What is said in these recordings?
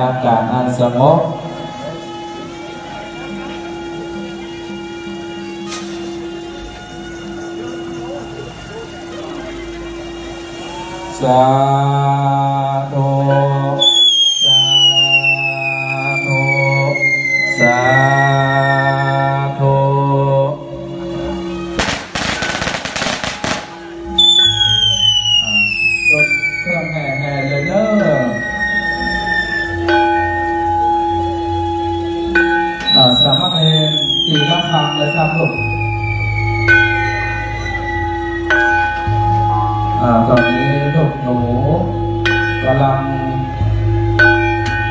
อากาศอันสงบสาธุ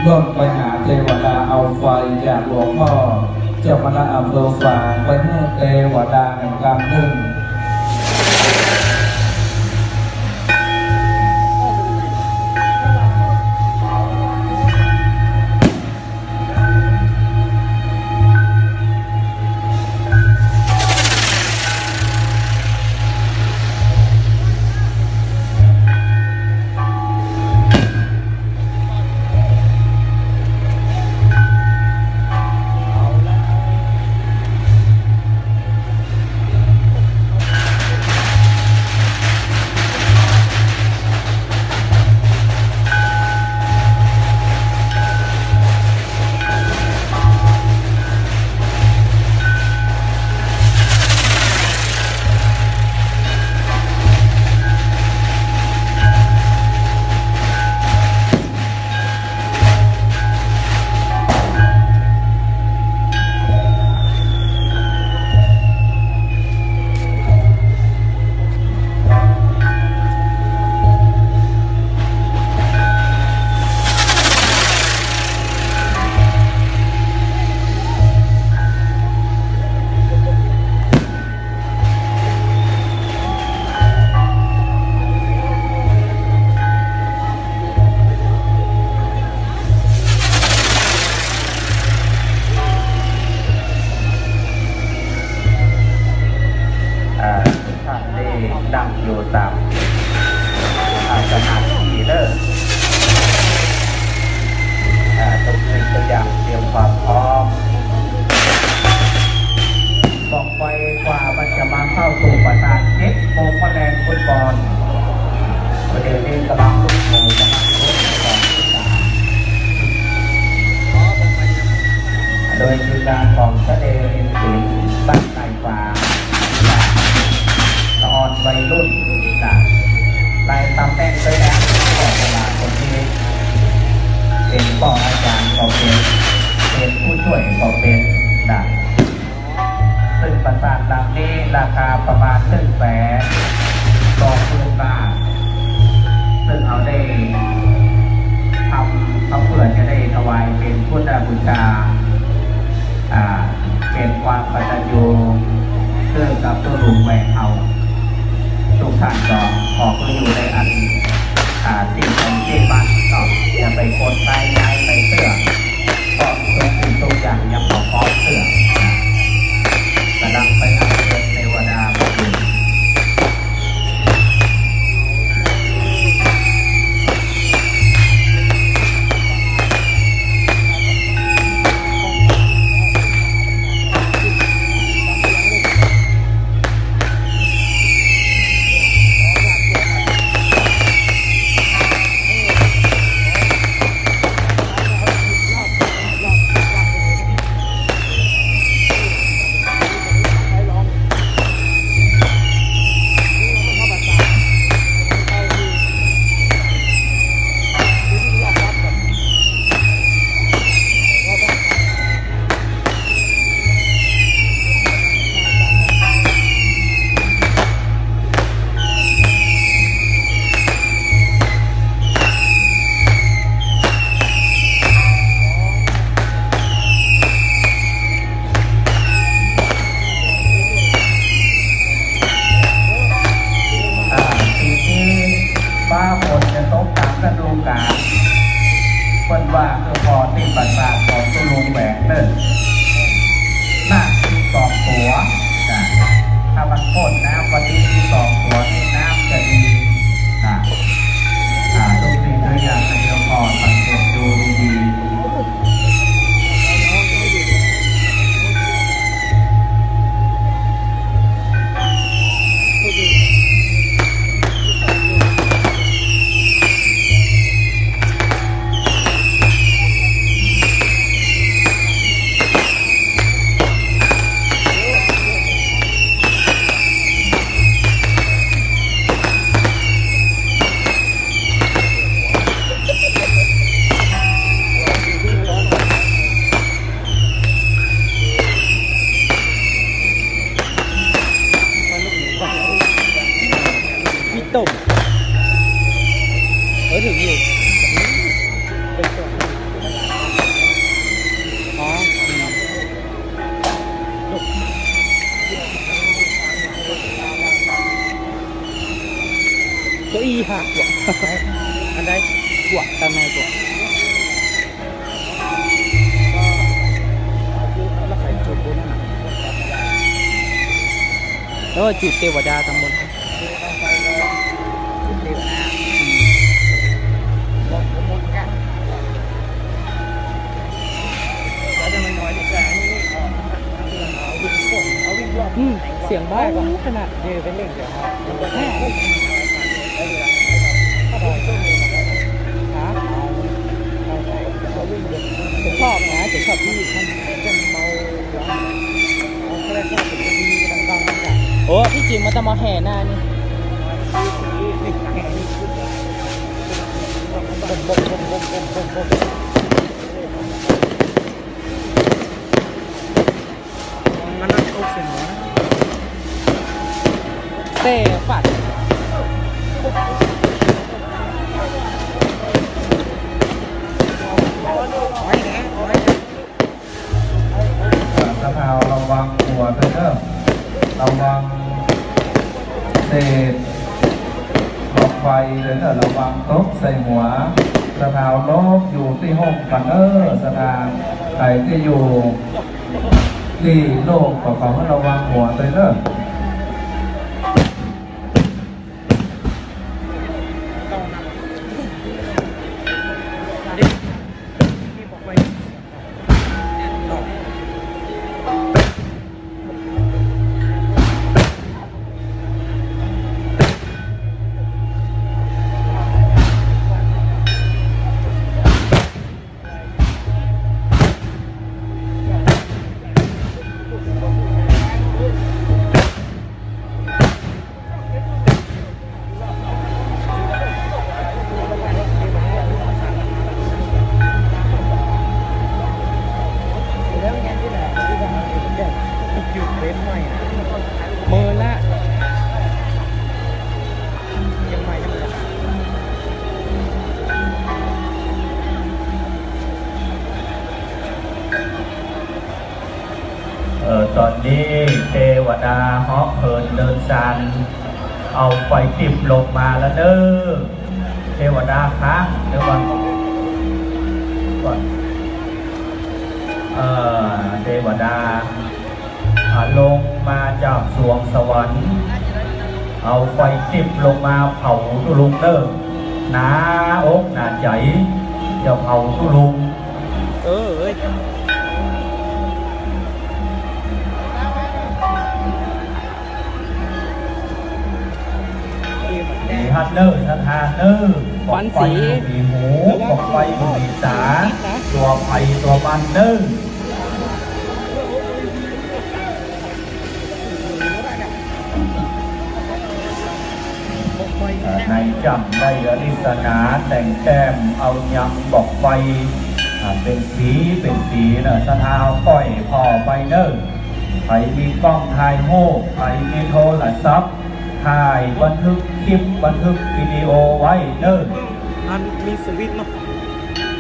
เริ่มไปหาเทวดาเอาไฟจากหลวงพ่อเจ้าคณะอำเภอฝางไปให้เทวดาแห่งกรรมหนึ่ง ช่วยก็เป็นนะซึ่งประสาทดังนี้ราคาประมาณหนึ่งแสนสองหมื่นบาทซึ่งเอาได้ทำเขาเพื่อจะได้ถวายเป็นพุทธบูชาเป็นความกตัญญูเพื่อกับตัวหลุมแหวงเอาทุกท่านก็ออกมาอยู่ในอันอ่าที่ของที่บ้านก็จะไปคนไปย้ายไปเสื้ แล้วก็จุดเทวดาตำบลเดียวบอกผมหมดกันแล้วจะมันน้อยดีกว่านี่เอาเอาวิ่งโค้งเอาวิ่งรอบอืมเสียงบ้าขนาดเดียวเป็นเรื่องเดียวผมชอบนะผมชอบที่ท่านเป็นเมาหลังเอาแค่แค่ถึ โอ้ที่จริงมันจะมาแห่หน้านี่นี่แค่นี้คือบ่มบ่มบ่มบ่มบ่มบ่มมันนั่งคุกเสียงหัวนะเต้ฝัดไว้แหนไว้แหนสะพาวระวังหัวด้วยเด้อระวัง เศษหลอกไฟเลยเด้อระวังตกใส่หัวสะพาวลบอยู่ที่ห้องกันเออสถานใครที่อยู่ที่โลกขอขอให้ระวังหัวด้วเด้อ เออตอนนี้เทวดาเหาะเหินเดินซัน เอาไฟติบลงมาแล้วเด้อเทวดาคะเดี๋ยวก่อนก่อนเออเทวดาอ่าลงมาจากสวงสวรรค์ เอาไฟติบลงมาเผาตุลุงเด้อหนาอกหนาใจจะเผาตุลุงเออ เอ้ยมีฮันเนอร์สถานเนอร์บอกไฟบุหรีหมูบอกไฟบุหรีสาตัวไฟตัวมันเนอร์ในจำได้อริสนาแต่งแต้มเอายังบอกไฟเป็นสีเป็นสีเนอะสะท้าก้อยพอไปเนอร์ใครมีกล้องถ่ายโม้ใครมีโทรศัพท์ ถ่ายบันทึกคลิปบันทึกวิดีโอไว้เนอร์อันมีสวิตช์เนาะ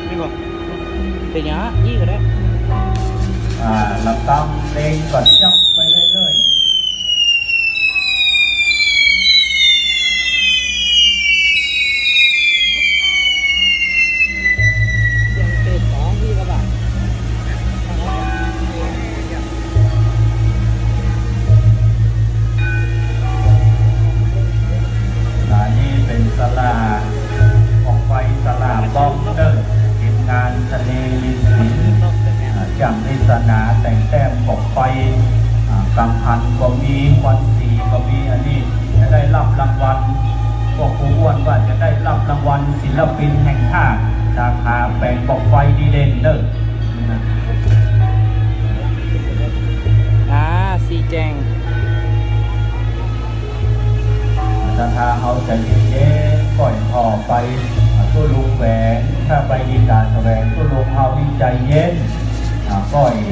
นี่บอกเป็นยังยี่ก็ได้อ่าลำตั้งเพลงก็จับ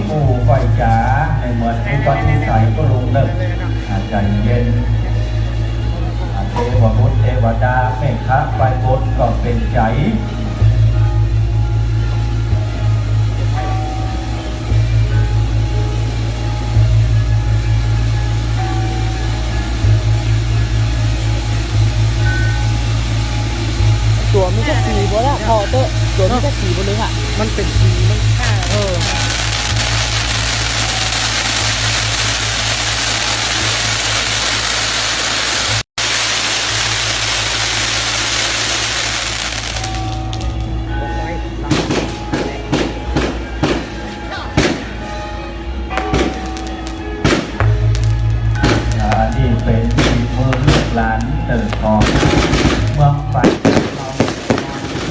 ผู้ไหวจ๋าในเหมือนผู้ปัจจัยก็ลงเลิกใจเย็นเทวมุตเทวดาเมฆะไปบนก็เป็นใจตัวมันก็ขี่บ่ละพอเตอร์ตัวมันก็ขี่บ่เลยอะ มันเป็นขี่มันฆ่าเออ ป็นฝีมือลูกหลานเติร์ทองเมืองฝันเขา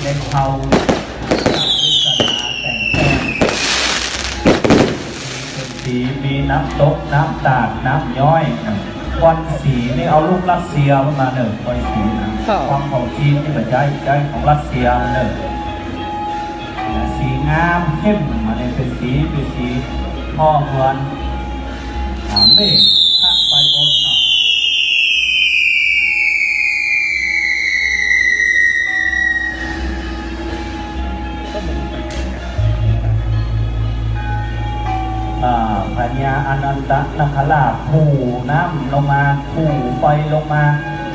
เล่นเขาพิศนาแต่งแต้มเป็นสีมีน้ำตกน้ำตาดน้ำย้อยวันสีนี่เอาลูกรัสเซียมาหนึ่งวันสีนะความของจีนนี่มันใจใจของรัสเซียหนึ่งสีงามเข้มมาเนี่ยเป็นสีเป็นสีพ่อเมือนถามเมฆ อนันตนาคราชผูน้ำลงมาผูไฟลงมา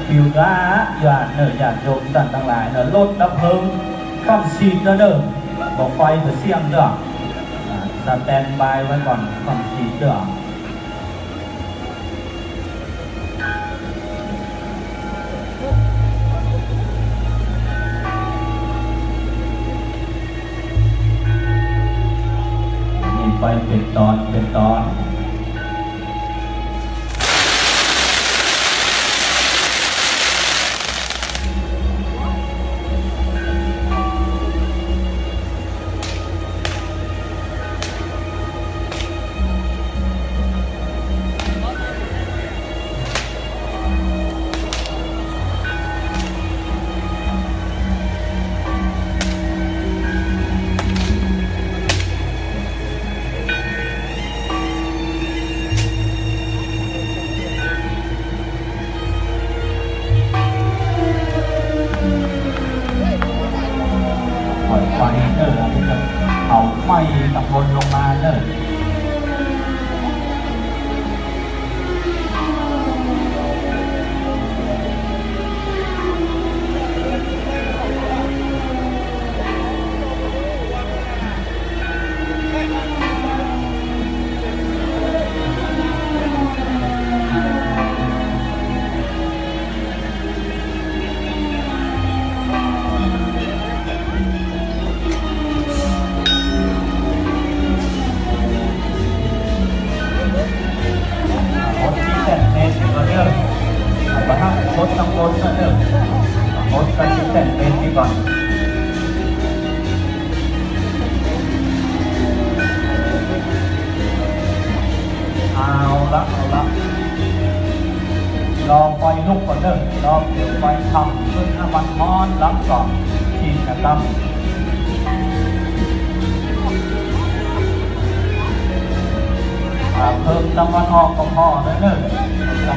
ผิวร้าหยาดเนอหยาดโยมต่างต่างหลายเนอลดดับเพลิงข้ามชีดเนอเด้อบอกไฟเถอะเสี่ยงเด้อสแตนบายไว้ก่อนข้ามชีดเด้อนี่ไปเป็นตอนเป็นตอน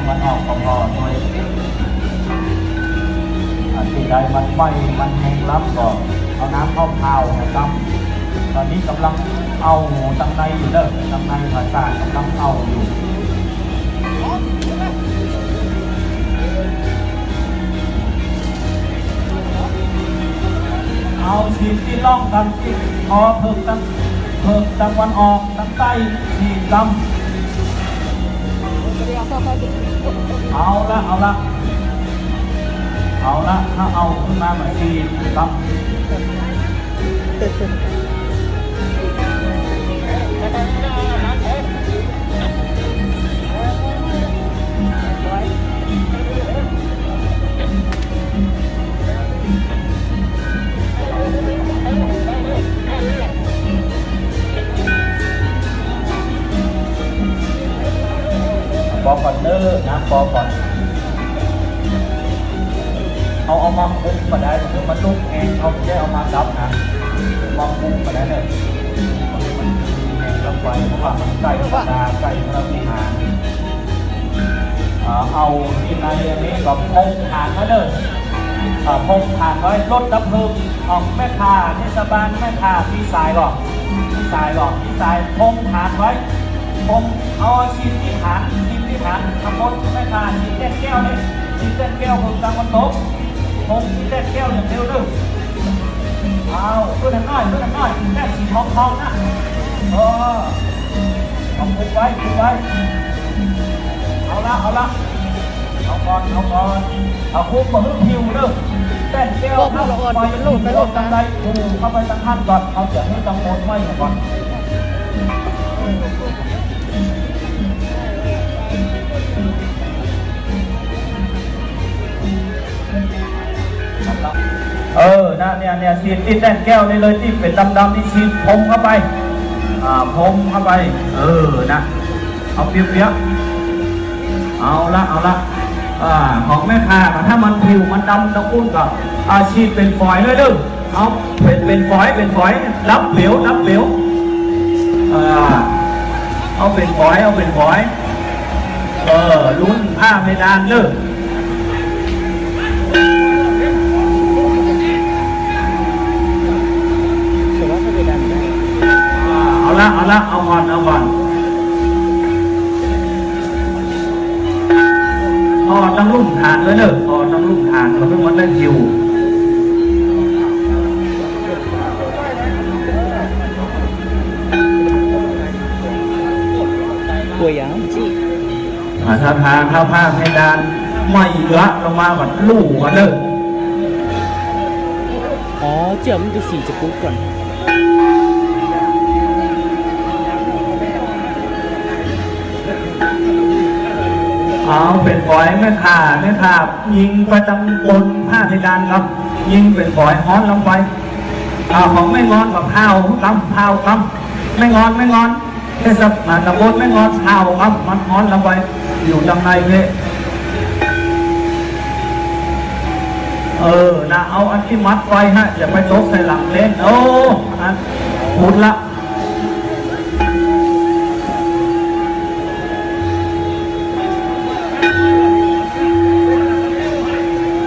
ตะวันออกก็พอหน่อยอ่าที่ใดมันไฟมันแห้งรับก่อนเอาน้ำเข้าเท้าให้ตั้มตอนนี้กำลังเอาตังในอยู่เด้อตังในภาษากำลังเอาอยู่เอาฉีดที่ล่องกันที่คอเพิ่มตั้งเพิ่มตะวันออกตั้งใต้ฉีดลำ เอาละเอาละเอาละถ้าเอาขึ้นมาเหมือนทีครับ รถดับเพลิงออกแม่คาเทศบาลแม่คาพี่สายก่อนพี่สายก่อนพี่สายพงฐานไว้ผมเอาชิ้นที่ฐานชิ้นที่ฐานทำมดไม่ทาชิ้นเต้นแก้วนี่ชิ้นเต้นแก้วผมตังมันโต๊ะผมชิ้นเต้นแก้วอย่างเดียวด้วยเอาตัวนั้นน้อยตัวนั้นน้อยแม่สีทองทองนะเออเอาคุกไว้คุกไว้เอาละเอาละเอาก่อนเอาก่อนเอาคุกมาฮึ่พิวเด้อ แป้นแก้วเอาไปลูกไปลูกตังใดกูเข้าไปตั้งขั้นก่อนเอาเสียงให้ตังโมดไม่ก่อนเออนะเนี่ยเนี่ยฉีดที่แป้นแก้วนี่เลยที่เป็นดำๆนี่ฉีดพรมเข้าไป อ่าพรมเข้าไป เออนะ เอาเปรียบๆเอาละเอาละ ของแม่ค้าถ้ามันผิวมันดำตะกุ้นก็อาชีพเป็นฝอยเลยเด้อเอาเป็นเป็นฝอยเป็นฝอยรับเหลวรับเหลวอ่าเอาเป็นฝอยเอาเป็นฝอยเออลุ้นผ้าเพดานเด้อแต่ว่าถ้าไปดันได้อ่าเอาละเอาละเอาก่อนเอาก่อน อตั้งรุ่มฐานเลยเนอะพอตั้งรุ่มฐานเราเพิ่งมันได้คิวตัวอย่างจีอ่าถ้าทางถ้าผ้าเพดานไม่ละลงมาแบบลู่กันเลยอ๋อเจียวมันดูสีจะปุ๊บก่อน เอาเป็นฝอยไม่ขาดไม่ขายิงประจำบนผ้าเพดานครับ ยิงเป็นฝอยฮ้อนลงไปเอาของไม่งอนกับเท้ากำเท้ากำไม่งอนไม่งอนเทศบาลตะบนไม่งอนเท้ากำมันฮ้อนลงไปอยู่ดังในเลยเออนะเอาอันที่มัดไว้ฮะอย่าไปโต๊ะใส่หลังเล่นโอ้อันพุดละ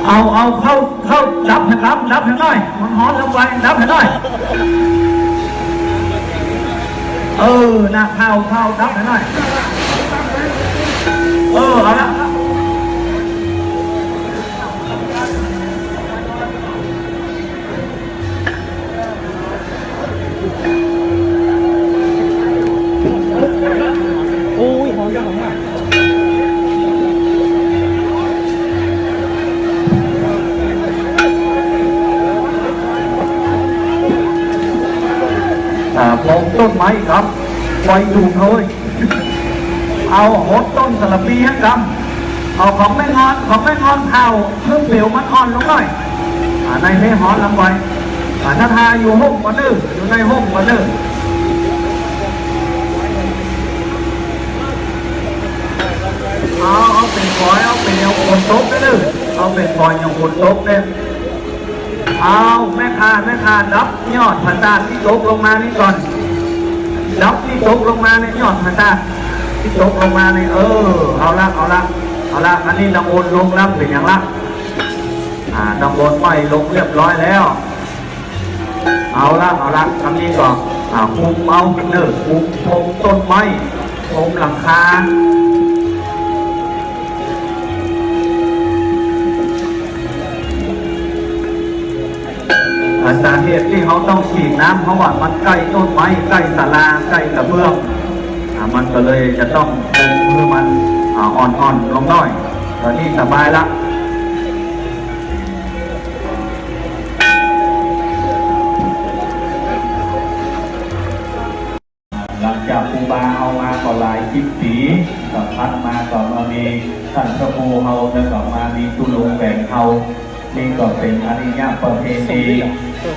เอาเอาเข้าเข้ารับให้ครับรับให้หน่อยมันฮ้อนลงไปรับให้หน่อยเออนะเข้าเข้ารับให้หน่อยเออเอาละ ลูกต้นไม้ครับไว้ดูเลยเอาหดต้นสลับปีให้ดำเอาของแม่งอนของแม่งอนเผาเพิ่มเปลวมันอ่อนลงหน่อยอ่าในให้หอนลงไปอ่าถ้าทาอยู่ห้องก็ดื้ออยู่ในห้องก็ดื้อเอาเอาเป็นฝอยเอาเป็นเอาคนโต๊ะได้เลยเอาเป็นฝอยอย่างคนโต๊ะเนี่ยเอาแม่คาแม่คาดับยอดผันตาที่ตกลงมานี่ก่อน ดักที่ตกลงมาในยอดผันตาที่ตกลงมาในเออ เอาละเอาละเอาละอันนี้ดังโอนลงแล้วเป็นอย่างละอ่าดังโอนไม่ลงเรียบร้อยแล้ว เอาละเอาละคำนี้ก่อนอ่าคุมเอาเนื้อคุมผมต้นไม้ผมหลังคาาสาเหตุที่เขาต้องฉีดน้ำเพราะว่ามันใกล้ต้นไม้ใกล้ศาลาใกล้กระเบื้องมันก็เลยจะต้องมือมันอ่อนๆลงน่อยตอนนี้สบายละ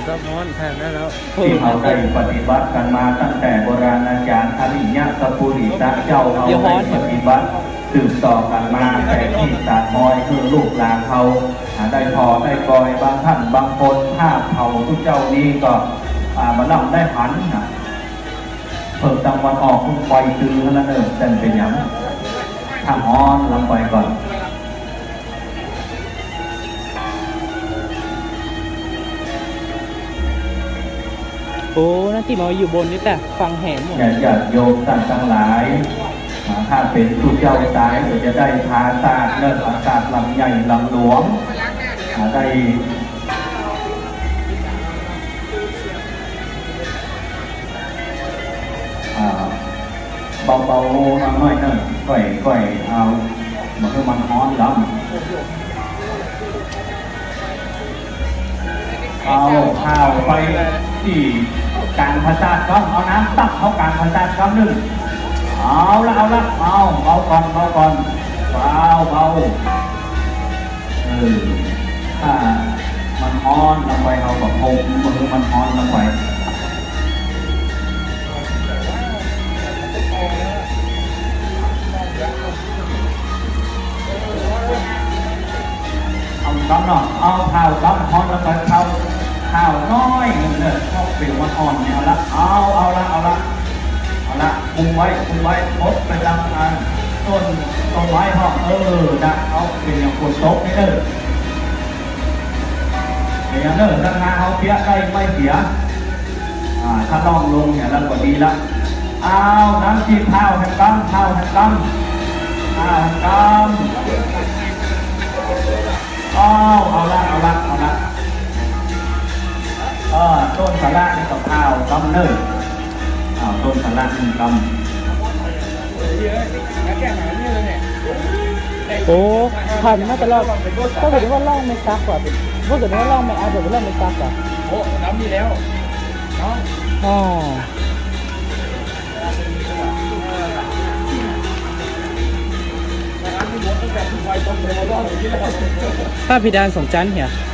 ซับซ้อนแทนได้แล้วที่เขาได้ปฏิบัติกันมาตั้งแต่โบราณอาจารย์อริยสัพพุริตะเจ้าเขาได้ปฏิบัติสืบต่อกันมาแต่ที่สารมอยคือลูกหลานเขาอ่าได้พอได้กอยบางท่านบางคนถ้าเขาทุกเจ้านี้ก็อ่ามาลำได้หันนะเพิ่มตังวันออกคุณปล่อยคือเท่านั้นเองแต่เป็นอย่างทางอ้อนลำไปก่อน อ้นั่นที่มาอยู่บนนี่แต่ฟังแหมหมดญาติโยมท่านทั้งหลายถ้าเป็นผู้เจ้าตายก็จะได้ทาตาเลิศอากาศลำใหญ่ลำหลวงได้เบาๆมาหน่อยหนึ่งก่อยเอามันก็มันฮ้อนแล้วเอาข้าวไปที่ กลางพระจันทร์ก็เอาน้ำตักเข้ากลางพระจันทร์ก็หนึ่งเอาละเอาละเอาเบาก่อนเบาก่อนเบาเบาเออถ้ามันฮ้อนลงไปเอาแบบพงมือมันฮ้อนลงไปเอาซ้ำหน่อยเอาเท้าซ้ำฮอนแล้วก็เท้า เท้าวน้อยเงินเนี่ยชอบเปลี่ยนวันอ่อนเนี่ยเอาละเอาเอาละเอาละเอาละคุมไว้คุมไว้พดไปดังอันต้นต้นไม้ห้องเออนะเอาเป็นอย่างคนโต๊ะนี่เด้อเป็นอย่างเด้อถ้างานเอาเพี้ยได้ไม่เสียอ่าถ้าล่องลงเนี่ยแล้วก็ดีละเอาน้ำจีบเท้าแห่งกำเท้าแห่งกำเท้าแห่งกำอ้าวเอาเอาละเอาละ เออต้นสาระนี่กับข้าวกำเนิดอ้าวต้นสาระหนึ่งกโอ้ผ่านมาตลอดก็เกิดว่าล่องไม่ซักว่ะก็เกิดว่าล่องไม่เอาเกิดว่าล่องไม่ซักว่ะโอ้น้ำมีแล้วน้องอ๋อผ้าพิดานสองชั้นเหี่ยำ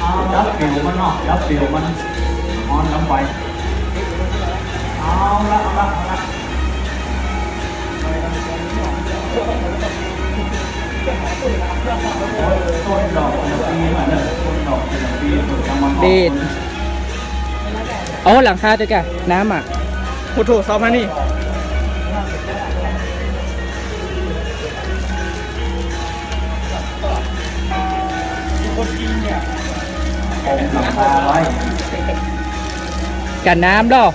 เอายับผิวมันเนาะยับผิวมันนอนน้ำไปเอาละเอาละเอาละต้นดอกเป็นปีเหมือนเดิมต้นดอกเป็นปีเปิดจังมันเด็ดเอหลังคาด้วยกันน้ำอะโอ้โถซอมมานี่ ผมหลังคาไว้กันน้ำดอก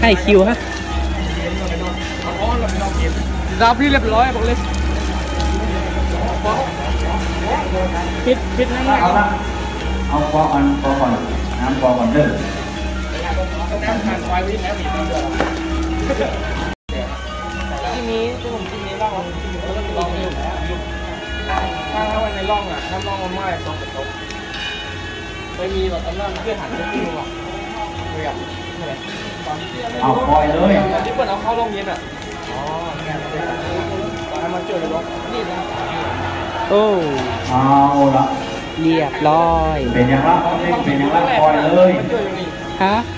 ให้คิวฮะรับพี่เรียบร้อยบอกเลยปิดปิดนั่นเอาละเอาปอก่อนปอก่อนน้ำปอก่อนเด้อที่นี้ที่ผมที่นี้ร่องที่ผมก็ลองอยู่แล้ว ถ้าถ้าวันในร่องอะถ้าร่องมันไม่ตรงกับตรงไม่มีแบบตำนานเพื่อหันไปที่ดูอะเรียบอะไรตอนที่เอาปล่อยเลยตอนที่เปิดเอาเข้าร่องเย็นอะอ๋อเนี่ยตอนนั้นมันเจอเลยร่องนี่นะโอ้เอาละเรียบร้อย เป็นอย่างละเป็นอย่างละปล่อยเลยฮะป